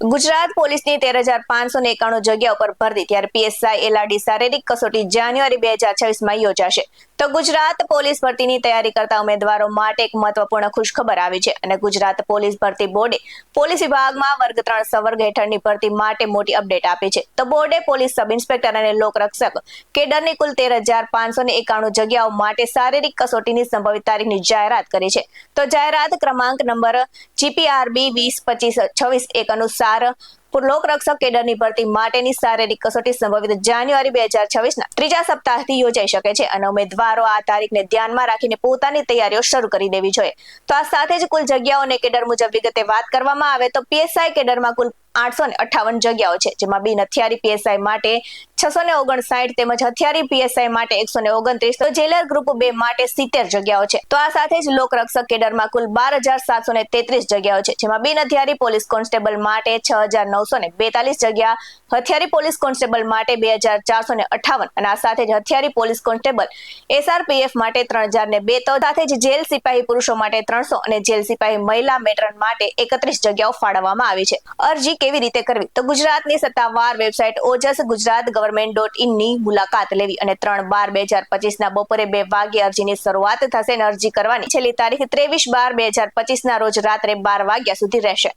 ગુજરાત પોલીસની તેર હજાર પાંચસો ને એકાણું જગ્યા ઉપર ભરતી, ત્યારે પીએસઆઈ એલઆરડી શારીરિક કસોટી જાન્યુઆરી બે હજાર છવ્વીસમાં યોજાશે. તો ગુજરાત પોલીસ ભરતીની તૈયારી કરતા ઉમેદવારો માટે એક મહત્વપૂર્ણ ખુશખબર આવી છે અને ગુજરાત પોલીસ ભરતી બોર્ડે પોલીસ વિભાગમાં વર્ગ ત્રણ સવર્ગ હેઠળની ભરતી માટે મોટી અપડેટ આપી છે. તો બોર્ડે પોલીસ સબ ઇન્સ્પેક્ટર અને લોકરક્ષક કેડરની કુલ તેર હજાર પાંચસો ને એકાણું જગ્યાઓ માટે શારીરિક કસોટીની સંભવિત તારીખની જાહેરાત કરી છે. તો જાહેરાત ક્રમાંક નંબર જીપીઆરબી વીસ પચીસ છવ્વીસ એક અનુસાર લોકરક્ષક કેડરની ભરતી માટેની શારીરિક કસોટી સંભવિત જાન્યુઆરી બે હજાર છવ્વીસના ત્રીજા સપ્તાહથી યોજાઈ શકે છે. અને ઉમેદવારો આ તારીખને ધ્યાનમાં રાખીને પોતાની તૈયારીઓ શરૂ કરી દેવી જોઈએ. તો આ સાથે જ કુલ જગ્યાઓને કેડર મુજબ વિગતે વાત કરવામાં આવે તો પીએસઆઈ કેડરમાં કુલ આઠસો ને અઠાવન જગ્યાઓ છે, જેમાં બિન હથિયારી પીએસઆઈ માટે છસો ને ઓગણસાઠ તેમજ હથિયારી પીએસઆઈ માટે એકસો ને ઓગણત્રીસ, તો જેલર ગ્રુપ બે માટે સિત્તેર જગ્યાઓ છે. તો આ સાથે જ લોકરક્ષક કેડરમાં કુલ બાર હજાર સાતસો ને તેત્રીસ જગ્યાઓ છે, જેમાં બિન હથિયારી પોલીસ કોન્સ્ટેબલ માટે છ હજાર નવસો ને બેતાલીસ જગ્યા, હથિયારી પોલીસ કોન્સ્ટેબલ માટે બે હજાર ચારસો ને અઠાવન અને આ સાથે જ હથિયારી પોલીસ કોન્સ્ટેબલ એસઆરપીએફ માટે ત્રણ હજાર ને બે, તો સાથે જ જેલ સિપાહી પુરુષો માટે ત્રણસો અને જેલ સિપાહી મહિલા મેટ્રન માટે એકત્રીસ જગ્યાઓ ફાળવવામાં આવી છે. અરજી કેવી રીતે કરવી? તો ગુજરાતની સત્તાવાર website Ojas Gujarat government dot ઇનની મુલાકાત લેવી અને ત્રણ બાર બે હજાર પચીસના બપોરે બે વાગે અરજીની શરૂઆત થશે અને અરજી કરવાની. છેલ્લી તારીખ ત્રેવીસ બાર બે હજાર પચીસના રોજ રાત્રે બાર વાગ્યા સુધી રહેશે.